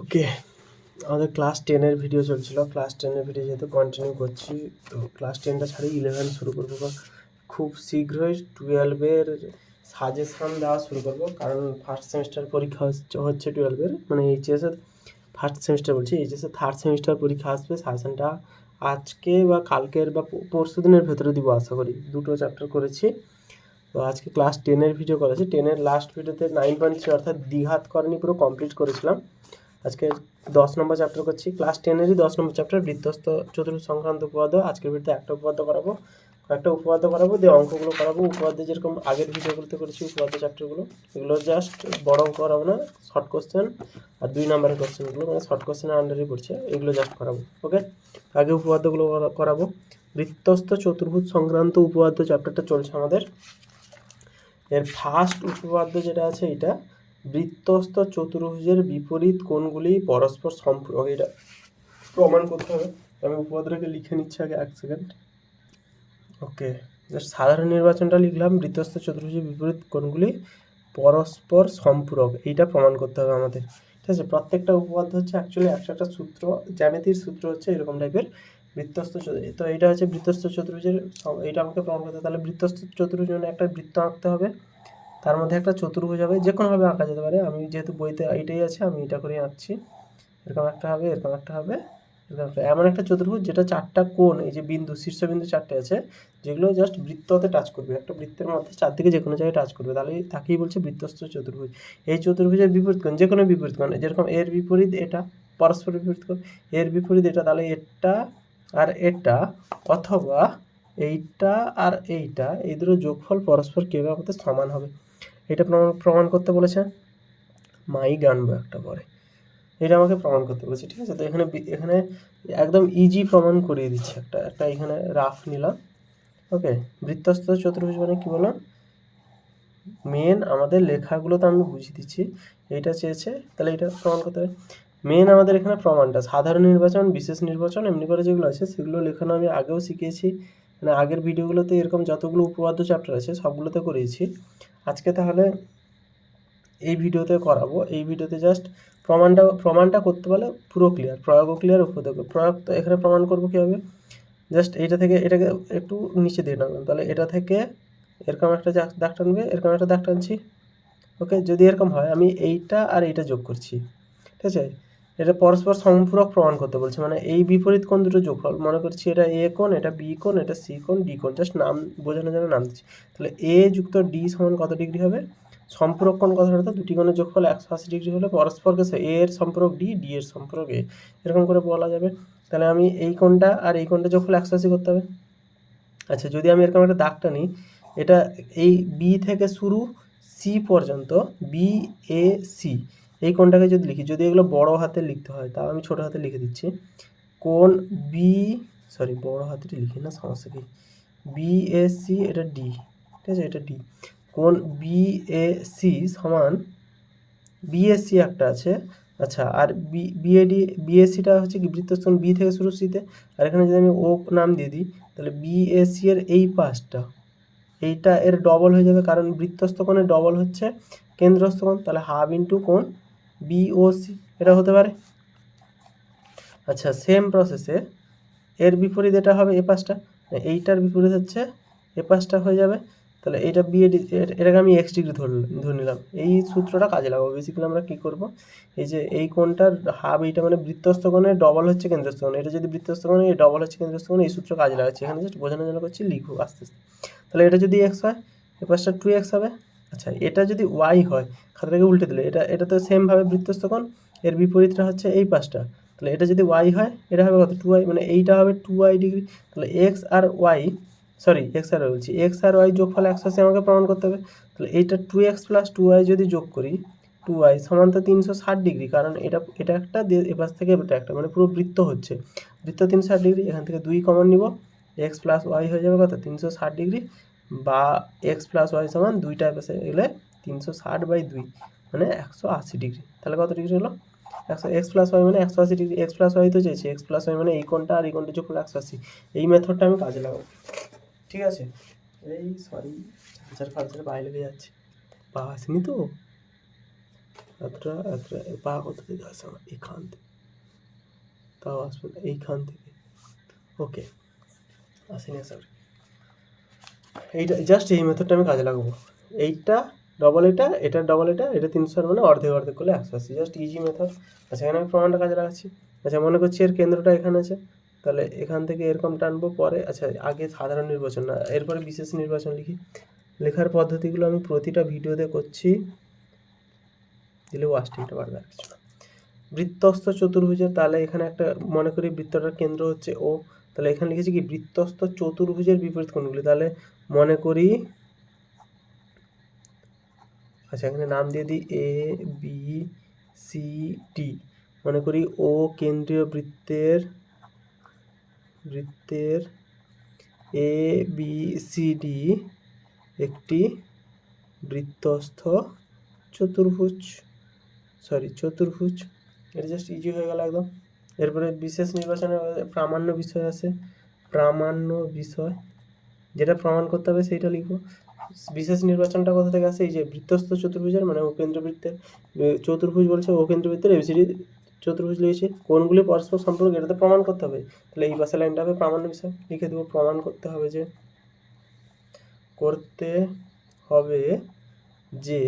ওকে, আমাদের ক্লাস টেনের ভিডিও চলছিল। ক্লাস টেনের ভিডিও যেহেতু কন্টিনিউ করছি, তো ক্লাস টেনটা ছাড়ি ইলেভেন শুরু করব। খুব শীঘ্রই টুয়েলভের সাজেশন দেওয়া শুরু করব। কারণ ফার্স্ট সেমিস্টার পরীক্ষা হচ্ছে টুয়েলভের মানে এইচএসের ফার্স্ট সেমিস্টার বলছি। এইচএসের থার্ড সেমিস্টার পরীক্ষা আসবে সাজেশনটা আজকে বা কালকের বা পরশু দিনের ভেতরে দিব, আশা করি। দুটো চ্যাপ্টার করেছি। তো আজকে ক্লাস টেনের ভিডিও করেছি। টেনের লাস্ট ভিডিওতে নাইন পয়েন্ট থ্রি অর্থাৎ দ্বিঘাত করেনি, পুরো কমপ্লিট করেছিলাম। আজকে দশ নম্বর চ্যাপ্টার করছি। ক্লাস টেনেরই দশ নম্বর চ্যাপ্টার বৃত্তস্ত চতুর্থ সংক্রান্ত উপপাদ্য। আজকের ভিডিওতে একটা উপপাদ্য করাবো। কয়েকটা উপপাদ্য করাবো, দিয়ে অঙ্কগুলো করাবো। উপপাদ্য যেরকম আগের ভিডিওগুলোতে করেছি, উপপাদ্য চ্যাপ্টারগুলো এগুলো জাস্ট বড় অঙ্ক করাবো না শর্ট কোশ্চেন আর দুই নম্বরের কোশ্চেনগুলো মানে শর্ট কোশ্চেনের আন্ডারে পড়ছে, এগুলো জাস্ট করাবো ওকে আগে উপপাদ্যগুলো করা- করাবো। বৃত্তস্ত চতুর্ভুজ সংক্রান্ত উপপাদ্য চ্যাপ্টারটা চলছে আমাদের। এর ফার্স্ট উপপাদ্য যেটা আছে, এটা বৃত্তস্ত চতুর্ভুজের বিপরীত কোণগুলি পরস্পর সম্পূরক এটা প্রমাণ করতে হবে। আমি উপপাদ্যটাকে লিখে নিচ্ছি আগে এক সেকেন্ড ওকে সাধারণ নির্বাচনটা লিখলাম বৃত্তস্ত চতুর্ভুজের বিপরীত কোণগুলি পরস্পর সম্পূরক। এইটা প্রমাণ করতে হবে আমাদের। ঠিক আছে, প্রত্যেকটা উপপাদ্য হচ্ছে অ্যাকচুয়ালি একটা একটা সূত্র, জ্যামিতির সূত্র হচ্ছে এরকম টাইপের চতুর্ভুজ তো এটা হচ্ছে বৃত্তস্ত চতুর্ভুজের এইটা আমাকে প্রমাণ করতে হবে। তাহলে বৃত্তস্ত চতুর্ভুজ একটা বৃত্ত আঁকতে হবে। তার মধ্যে একটা চতুর্ভুজ হবে যে কোনোভাবে আঁকা যেতে পারে। আমি যেহেতু বইতে এইটাই আছে, আমি এটা করেই আঁকছি। এরকম একটা হবে, এরকম একটা হবে, এরকম একটা। এমন একটা চতুর্ভুজ যেটা চারটা কোণ, এই যে বিন্দু, শীর্ষবিন্দু চারটে আছে, যেগুলো জাস্ট বৃত্ততে টাচ করবে। একটা বৃত্তের মধ্যে চারদিকে যে কোনো জায়গায় টাচ করবে। তাহলে তাকেই বলছে বৃত্তস্ত চতুর্ভুজ। এই চতুর্ভুজের বিপরীত কোণ যে কোনো বিপরীত কোণ, যেরকম এর বিপরীত এটা, পরস্পর বিপরীত কোণ, এর বিপরীত এটা, তাহলে এটা আর এটা অথবা এইটা আর এইটা, এই দুটো যোগফল পরস্পর কীভাবে আমাদের সমান হবে? এটা প্রমাণ করতে বলেছে। মাই গানবো একটা পরে এটা আমাকে প্রমাণ করতে বলেছে, ঠিক আছে? তো এখানে এখানে একদম ইজি প্রমাণ করিয়ে দিচ্ছে একটা একটা এখানে রাফ নিলাম ওকে বৃত্তস্ত চতুর্ভুজ মানে কি বললাম? মেন আমাদের লেখাগুলো তো আমি বুঝিয়ে দিচ্ছি এইটা চেয়েছে, তাহলে এটা প্রমাণ করতে হবে। মেন আমাদের এখানে প্রমাণটা, সাধারণ নির্বাচন, বিশেষ নির্বাচন, এমনি করে যেগুলো আছে, সেগুলো লেখানো আমি আগেও শিখিয়েছি। মানে আগের ভিডিওগুলোতে এরকম যতগুলো উপপাদ্য চ্যাপ্টার আছে, সবগুলোতে করেছি। আজকে তাহলে এই ভিডিওতে করাবো। এই ভিডিওতে জাস্ট প্রমাণটা প্রমাণটা করতে পারলে পুরো ক্লিয়ার প্রয়োগও ক্লিয়ার উপপাদ্য প্রয়োগ তো এখানে প্রমাণ করব কীভাবে? জাস্ট এইটা থেকে, এটাকে একটু নিচে দিয়ে নামলাম তাহলে এটা থেকে এরকম একটা দাগ টানবে, এরকম একটা দাগ টানছি। ওকে, যদি এরকম হয়, আমি এইটা আর এইটা যোগ করছি। ঠিক আছে? এটা পরস্পর সম্পূরক প্রমাণ করতে বলছে। মানে এই বিপরীত কোণ দুটো যোগফল মনে করছি এটা এ কোণ, এটা বি কোণ, এটা সি কোণ ডি কোণ। জাস্ট নাম, বোঝানোর জন্য নাম দিচ্ছি। তাহলে এ যুক্ত ডি সমান কত ডিগ্রি হবে? সম্পূরক কোণ কথা অর্থাৎ দুটি কোণের যোগফল একশো আশি ডিগ্রি হলে পরস্পরকে এ এর সম্পর্ক ডি ডি এর সম্পর্ক এ এরকম করে বলা যাবে। তাহলে আমি এই কোণটা আর এই কোণটা যোগফল একশো আশি করতে হবে। আচ্ছা যদি আমি এরকম একটা দাগটা নিই, এটা এই বি থেকে শুরু সি পর্যন্ত বি এ সি এই কোণটাকে যদি লিখি, যদি এগুলো বড় হাতে লিখতে হয়, তাও আমি ছোট হাতে লিখে দিচ্ছি। কোণ বি সরি বড় হাতে লিখি না, সমস্যা কি? বি এ সি এটা ডি ঠিক আছে? এটা ডি কোণ বি এ সি সমান বিএসসি একটা আছে আচ্ছা আর বি বিএডি বিএসসিটা হচ্ছে কি বৃত্তস্থান বি থেকে শুরু সিতে আর এখানে যদি আমি ও নাম দিয়ে দিই, তাহলে বিএসসি এর এই পাশটা, এইটা এর ডবল হয়ে যাবে, কারণ বৃত্তস্থ কোণের ডবল হচ্ছে, কেন্দ্রস্থ কোণ, তাহলে হাফ ইন্টু কোণ বিওসি এটা হতে পারে। আচ্ছা সেম প্রসেসে এর বিপরীত এটা হবে এ পাশটা। এইটার বিপরীত হচ্ছে এ পাশটা হয়ে যাবে। তাহলে এটা বিএডি এটাকে আমি এক্স ডিগ্রি ধরে নিলাম। এই সূত্রটা কাজে লাগাবো। বেসিক্যালি আমরা কী করব? এই যে এই কোণটার হাফ এইটা মানে বৃত্তস্থ কোণের ডবল হচ্ছে কেন্দ্রস্থ কোণ। এটা যদি বৃত্তস্থ কোণ এই ডবল হচ্ছে কেন্দ্রস্থ কোণ, এই সূত্র কাজে লাগাচ্ছি। এখানে জাস্ট বোঝানোর জন্য করছি লিখব আস্তে আস্তে। তাহলে এটা যদি এক্স হয়, এ পাশটা টু এক্স হবে। আচ্ছা এটা যদি ওয়াই হয়, খাতাটাকে উল্টে দিলে, এটা এটা তো সেমভাবে বৃত্তস্থ কোণ, এর বিপরীতটা হচ্ছে এই পাশটা। তাহলে এটা যদি ওয়াই হয়, এটা হবে কত? টু ওয়াই মানে এইটা হবে টু ওয়াই ডিগ্রি তাহলে এক্স আর ওয়াই সরি এক্স আর বলছি এক্স আর ওয়াই যোগফল একশো আশি আমাকে প্রমাণ করতে হবে। তাহলে এইটা two X plus two Y যদি যোগ করি টু ওয়াই সমান তো তিনশো ষাট ডিগ্রি কারণ এটা এটা একটা এপাশ থেকে এটা একটা মানে পুরো বৃত্ত হচ্ছে। বৃত্ত তিনশো ষাট ডিগ্রি এখান থেকে দুই কমন নিব এক্স প্লাস ওয়াই হয়ে যাবে কত? তিনশো ষাট ডিগ্রি বা এক্স প্লাস ওয়াই সমান দুইটা পাশে গেলে তিনশো ষাট বাই দুই মানে একশো আশি ডিগ্রি তাহলে কত ডিগ্রি হলো? একশো এক্স প্লাস ওয়াই মানে একশো আশি ডিগ্রি এক্স প্লাস ওয়াই তো চেয়েছি এক্স প্লাস ওয়াই মানে এই কোণটা আর এই যোগ করলে একশো আশি। এই মেথডটা আমি কাজে লাগাবো। ঠিক আছে? এই সরি চার্জার ফার্জার বাইরে লেগে যাচ্ছে। পা আসেনি তো? এতটা এতটা পা কোথা থেকে আসে আমার? এখান থেকে। তাও আসবে এইখান থেকে। ওকে আসেনি সরি এইটা জাস্ট এই মেথডটা আমি কাজে লাগাবো। এইটা ডবল এটা এটা ডবল এটা এটা তিনশো মানে অর্ধেক অর্ধেক করলে একশো আশি। জাস্ট ইজি মেথড আচ্ছা এখানে আমি প্রমাণটা কাজে লাগাচ্ছি। আচ্ছা মনে করছি এর কেন্দ্রটা এখানে আছে। তাহলে এখান থেকে এরকম টানবো পরে। আচ্ছা আগে সাধারণ নির্বাচন না, এরপরে বিশেষ নির্বাচন লিখি। লেখার পদ্ধতিগুলো আমি প্রতিটা ভিডিওতে করছি। দিলে ওয়াস্টিংটা বাড়বে আর কিছু না। বৃত্তস্থ চতুর্ভুজের, তাহলে এখানে একটা, মনে করি বৃত্তটার কেন্দ্র হচ্ছে ও তাহলে এখানে লিখেছি কি? বৃত্তস্থ চতুর্ভুজের বিপরীত কোণগুলি। তাহলে মনে করি। আচ্ছা এখানে নাম দিয়ে দিই এ বি সি ডি মনে করি ও কেন্দ্রীয় বৃত্তের বৃত্তের এ বি সি ডি একটি বৃত্তস্থ চতুর্ভুজ সরি চতুর্ভুজ। এটা জাস্ট ইজি হয়ে গেল একদম। এরপরে বিশেষ নির্বাচনের প্রামাণ্য বিষয় আছে। প্রামাণ্য বিষয়। যেটা প্রমাণ করতে হবে সেইটা লিখব। বিশেষ নির্বাচনটা কোথা থেকে আসে এই যে বৃত্তস্থ চতুর্ভুজের মানে কেন্দ্রবৃত্তের চতুর্ভুজ বলছে ও কেন্দ্রবৃত্তের এবিসিডি চতুর্ভুজ লিখেছি। কোনগুলি পরস্পর সম্পর্ক এটা তো প্রমাণ করতে হবে। তাহলে এই পাশে লাইনটা হবে প্রামাণ্য বিষয়। লিখে দেবো, প্রমাণ করতে হবে যে, করতে হবে যে,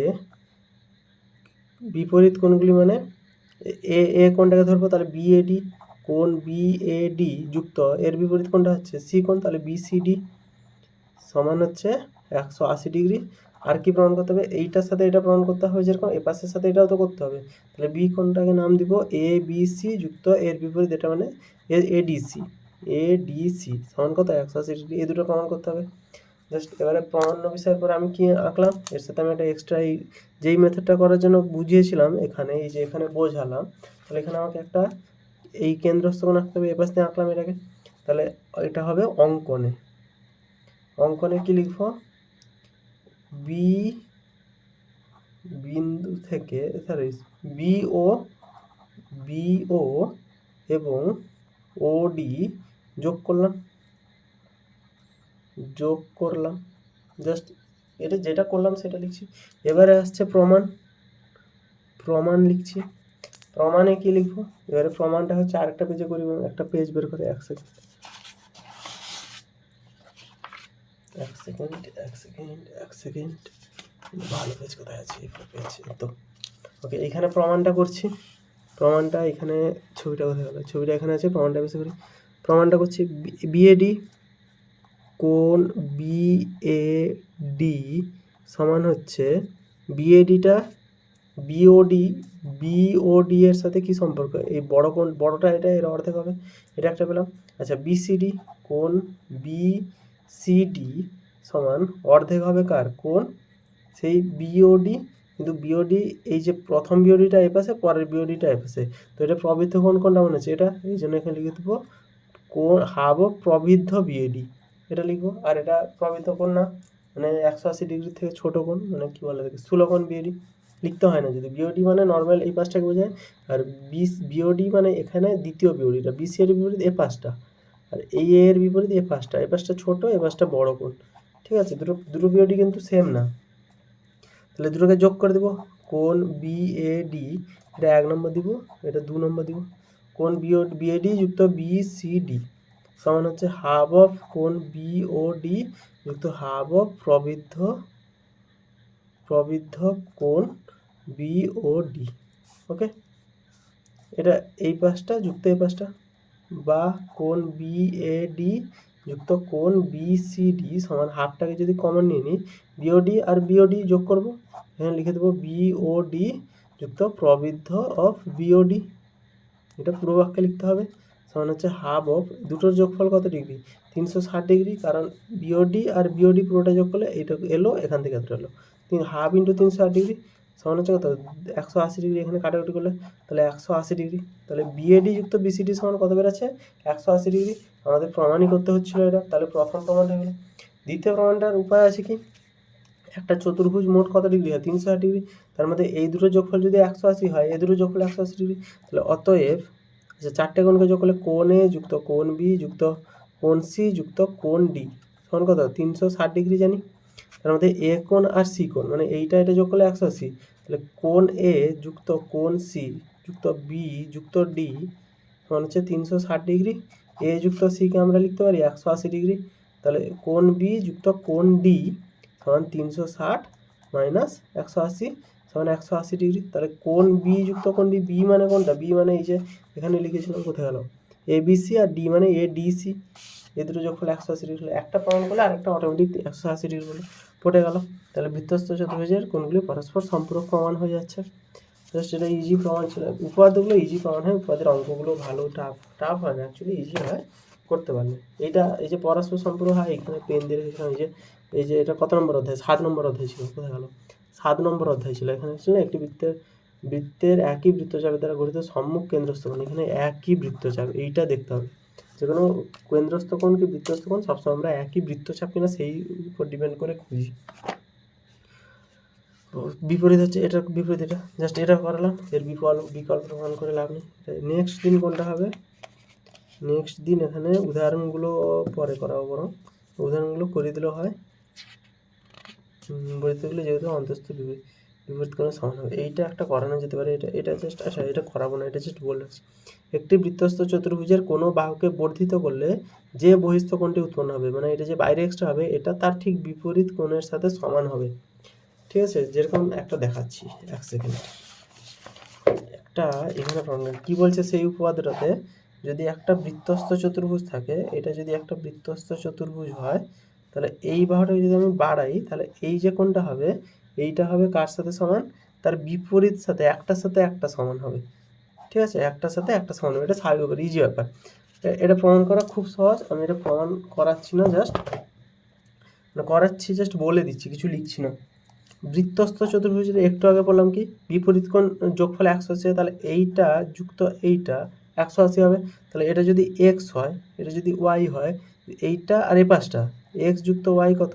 বিপরীত কোনগুলি মানে এ এ কোনটাকে ধরবো? তাহলে বিএডি কোণ বিএডি যুক্ত, এর বিপরীত কোনটা হচ্ছে? সি কোণ তাহলে বিসিডি সমান হচ্ছে একশো আশি ডিগ্রি। আর কি প্রমাণ করতে হবে? এইটার সাথে এটা প্রমাণ করতে হবে যেরকম, এ পাশের সাথে এটাও তো করতে হবে। তাহলে বি কোণটাকে নাম দিব? এ বি সি যুক্ত, এর বিপরীত এটা মানে এ এডিসি এ ডিসি সমান কত? একশো আশি ডিগ্রি। এই দুটো প্রমাণ করতে হবে। জাস্ট এবারে প্রমাণ্য বিষয়ের পর আমি কি আঁকলাম? এর সাথে আমি একটা এক্সট্রা এই যেই মেথডটা করার জন্য বুঝিয়েছিলাম এখানে, এই যে এখানে বোঝালাম, তাহলে এখানে আমাকে একটা এই কেন্দ্রস্থ কোণ আঁকতে হবে। এপাশ দিয়ে আঁকলাম এটাকে। তাহলে এটা হবে অঙ্কনে। অঙ্কনে কি লিখব? বি বিন্দু থেকে সরি বিও বিও এবং ওডি যোগ করলাম। যোগ করলাম। জাস্ট এটা যেটা করলাম সেটা লিখছি। এবারে আসছে প্রমাণ। প্রমাণ লিখছি। প্রমাণে কি লিখব? এবারে প্রমাণটা হচ্ছে আরেকটা পেজে করি একটা পেজ বের করে এক সেকেন্ড এক সেকেন্ড এক সেকেন্ড এক সেকেন্ড ভালো পেজ কোথায় আছে? পেজ তো ওকে এখানে প্রমাণটা করছি। প্রমাণটা এখানে ছবিটা কোথায় গেলো ছবিটা এখানে আছে, প্রমাণটা বেশি করি প্রমাণটা করছি বিএডি কোণ বিএডি সমান হচ্ছে বিএডিটা বিওডি বিওডি এর সাথে কি সম্পর্ক? এই বড় কোন বড়টা এটা এর অর্ধেক হবে। এটা একটা পেলাম। আচ্ছা বিসিডি কোণ বিসিডি সমান অর্ধেক হবে কার? কোণ সেই বিওডি কিন্তু বিওডি এই যে প্রথম বিওডিটা এ পাশে, পরের বিওডিটা এ পাশে। তো এটা প্রবৃদ্ধ কোণ কোনটা মনে হচ্ছে? এটা এই জন্য এখানে লিখে দেবো কোণ হাব প্রবৃদ্ধ বিএডি এটা লিখব, আর এটা প্রবৃদ্ধ কোণ না? মানে একশো আশি ডিগ্রি থেকে ছোটো কোণ মানে কী বলে দেখি স্থূলকোণ বিওডি লিখতে হয় না, যদি বিওডি মানে নর্মাল এই পাশটাকে বোঝায়, আর বিস বিওডি মানে এখানে দ্বিতীয় বিওডিটা বিসি এর বিপরীত এ পাশটা, আর এই এর বিপরীত এ পাশটা এ পাশটা ছোটো, এ পাশটা বড় কোণ ঠিক আছে দুটো দুটো বিওডি কিন্তু সেম না। তাহলে দুটোকে যোগ করে দেবো। কোন বিএডি এটা এক নম্বর দিব, এটা দু নম্বর দিব। কোন বিও বিএডি যুক্ত বিসিডি সমান হচ্ছে হাফ অফ কোন বিওডি যুক্ত হাফ অফ প্রবৃদ্ধ প্রবৃদ্ধ কোন বিওডি ওকে এটা এই পাশটা, যুক্ত এই পাশটা, বা কোন বিএডি যুক্ত কোন বিসিডি সমান হাফটাকে যদি কমন নিয়ে নিই বিওডি আর বিওডি যোগ করব। এখানে লিখে দেবো বিওডি যুক্ত প্রবৃদ্ধ অফ বিওডি এটা পুরো বাক্যে লিখতে হবে। সমান হচ্ছে হাফ অফ দুটোর যোগফল কত ডিগ্রি? তিনশো ষাট ডিগ্রি, কারণ বিওডি আর বিওডি পুরোটা যোগ করলে এটা এলো, এখান থেকে এতটা এলো। হাফ ইন্টু তিনশো ষাট ডিগ্রি। সমান হচ্ছে কত একশো আশি ডিগ্রি এখানে কাটাকুটি করলে তাহলে একশো আশি ডিগ্রি। তাহলে বিএডি যুক্ত বিসিডি সমান কত বেরোচ্ছে একশো আশি ডিগ্রি। আমাদের প্রমাণই করতে হচ্ছিল এটা। তাহলে প্রথম প্রমাণটা হলো দ্বিতীয় প্রমাণটার উপায় আছে কি? একটা চতুর্ভুজ মোট কত ডিগ্রি হয়? তিনশো ষাট ডিগ্রি। তার মধ্যে এই দুটো যোগফল যদি একশো আশি হয়, এই দুটো যোগফল একশো আশি ডিগ্রি। তাহলে অতএব আচ্ছা চারটে কোণকে যোগ করলে কোণ এ যুক্ত? কোণ বি যুক্ত? কোণ সি যুক্ত? কোণ ডি সমান কত? তিনশো ষাট ডিগ্রি জানি। তার মধ্যে এ কোণ আর সি কোণ মানে এইটা এটা যোগ করলে একশো আশি। তাহলে কোণ এ যুক্ত কোণ সি যুক্ত বি যুক্ত ডি সমান হচ্ছে তিনশো ষাট ডিগ্রি। এ যুক্ত সিকে আমরা লিখতে পারি একশো আশি ডিগ্রি। তাহলে কোণ বি যুক্ত কোণ ডি সমান তিনশো ষাট মাইনাস একশো আশি সমান একশো আশি ডিগ্রি। তাহলে কোন বি যুক্ত কোণ ডি বি মানে কোনটা বি মানে এই যে এখানে লিখেছিলাম কোথায় গেল? এ বিসি আর ডি মানে এ ডিসি এ দুটো করলে একশো আশি ডিগ্রি হলো, একটা প্রমাণ করলে আরেকটা অটোমেটিক একশো আশি ডিগ্রি হলো পটে গেল। তাহলে বৃত্তস্থ চতুর্ভুজের কোণগুলি পরস্পর সম্পূরক প্রমাণ হয়ে যাচ্ছে। জাস্ট এটা ইজি প্রমাণ ছিল। উপাদ্যগুলো ইজি প্রমাণ হয় উপাদের অঙ্কগুলো ভালো টাফ টাফ হয় না অ্যাকচুয়ালি ইজি হয়, করতে পারলে। এইটা এই যে পরস্পর সম্পূরক হয়, এখানে পেন দিয়ে রেখেছিলাম, এই যে এই যে এটা কত নম্বর অধ্যায়? সাত নম্বর অধ্যায় ছিল, কোথায় গেল? সাত নম্বর অধ্যায় ছিল, এখানে ছিল একটি বৃত্তের বৃত্তের একই বৃত্তচাপের দ্বারা গঠিত সম্মুখ কেন্দ্রস্থ কোণ। এখানে একই বৃত্তচাপ, এইটা দেখতে হবে। যে কোনো কেন্দ্রস্থ কোণ কি বৃত্তস্থ কোণ? সবসময় আমরা একই বৃত্তচাপ কিনা সেই উপর ডিপেন্ড করে খুঁজি। বিপরীত হচ্ছে এটার বিপরীত এটা। জাস্ট এটা করালাম, এর বিকল্প বিকল্প প্রমাণ করে লাভ নেই। নেক্সট দিন কোনটা হবে? নেক্সট দিন এখানে উদাহরণগুলো পরে করাবো বরং। উদাহরণগুলো করে দিলেও হয়। বইতেগুলো যেহেতু অন্তস্থ বিপরীত। বিপরীত কোনো সমান হবে। এইটা একটা করানো যেতে পারে। এটা এটা জাস্ট আচ্ছা এটা করাবো না, এটা জাস্ট বলে একটি বৃত্তস্থ চতুর্ভুজের কোনো বাহুকে বর্ধিত করলে যে বহিস্থ কোণটি উৎপন্ন হবে মানে এটা যে বাইরে এক্সট্রা হবে, এটা তার ঠিক বিপরীত কোণের সাথে সমান হবে। ঠিক আছে? যেরকম একটা দেখাচ্ছি, এক সেকেন্ড একটা এখানে প্রবলেম কি বলছে সেই উপপাদ্যটাতে? যদি একটা বৃত্তস্থ চতুর্ভুজ থাকে, এটা যদি একটা বৃত্তস্থ চতুর্ভুজ হয়, তাহলে এই বাহুটাকে যদি আমি বাড়াই, তাহলে এই যে কোনটা হবে এইটা হবে কার সাথে সমান? তার বিপরীত সাথে, একটার সাথে একটা সমান হবে। ঠিক আছে? একটার সাথে একটা সমান হবে। এটা স্বাভাবিক ব্যাপার ইজি ব্যাপার। এটা প্রমাণ করা খুব সহজ। আমি এটা প্রমাণ করাচ্ছি না জাস্ট মানে করাচ্ছি জাস্ট বলে দিচ্ছি, কিছু লিখছি না। বৃত্তস্থ চতুর্ভুজের একটু আগে বললাম কি? বিপরীত কোণ যোগফল একশো আশি তাহলে এইটা যুক্ত এইটা একশো আশি হবে। তাহলে এটা যদি এক্স হয়, এটা যদি ওয়াই হয়, এইটা আর এ পাশটা এক্স যুক্ত ওয়াই কত?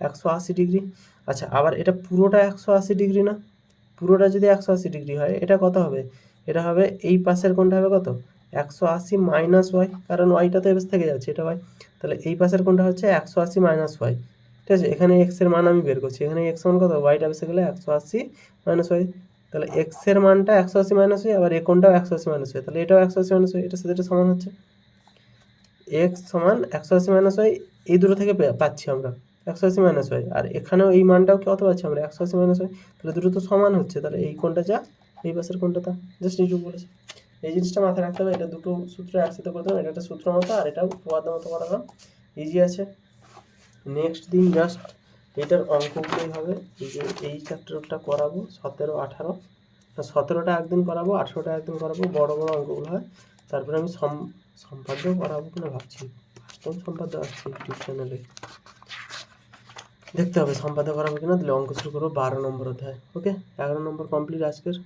একশো আশি ডিগ্রি। আচ্ছা আবার এটা পুরোটা একশো আশি ডিগ্রি না? পুরোটা যদি একশো আশি ডিগ্রি হয়, এটা কত হবে? এটা হবে এই পাশের কোনটা হবে কত? একশো আশি মাইনাস ওয়াই কারণ ওয়াইটা তো এবার থেকে যাচ্ছে, এটা ওয়াই তাহলে এই পাশের কোনটা হচ্ছে একশো আশি মাইনাস ওয়াই ঠিক আছে? এখানে এক্সের মান আমি বের করছি, এখানে এক্স মান কত? ওয়াইটা বেসে গেলে একশো আশি মাইনাস ওয়াই তাহলে এক্সের মানটা একশো আশি মাইনাস ওয়াই আবার এ কোনটাও একশো আশি মাইনাস ওয়াই তাহলে এটাও একশো আশি মাইনাস ওয়াই এটার সাথে এটা সমান হচ্ছে। এক্স সমান একশো আশি মাইনাস ওয়াই এই দুটো থেকে পাচ্ছি আমরা। একশো আশি মাইনাস ওয়াই আর এখানেও এই মানটাও কত পাচ্ছি আমরা একশো আশি মাইনাস ওয়াই তাহলে দুটো তো সমান হচ্ছে, তাহলে এই কোনটা যা, এই পাশের কোনটা তা জাস্ট এইটুকু বলেছে। এই জিনিসটা মাথায় রাখতে হবে, এটা দুটো সূত্র একসাথে করতে হবে, এটা একটা সূত্র মতো, আর এটা উপপাদ্য মতো করালাম ইজি আছে। নেক্সট দিন জাস্ট এটার অঙ্কগুলোই হবে, এই যে এই চ্যাপ্টারটা করাবো, সতেরো, আঠারো। সতেরোটা একদিন করাবো, আঠেরোটা একদিন করাবো, বড় বড় অঙ্কগুলো হয়। তারপরে আমি সম সম্পাদ্য করাবো কিনা ভাবছি। টাইম সম্পাদ্য আসছে ইউটিউব চ্যানেলে দেখতে হবে সম্পাদক করা হবে কিনা, তাহলে অঙ্ক শুরু করব, বারো নম্বর অধ্যায় ওকে এগারো নম্বর কমপ্লিট আজকের।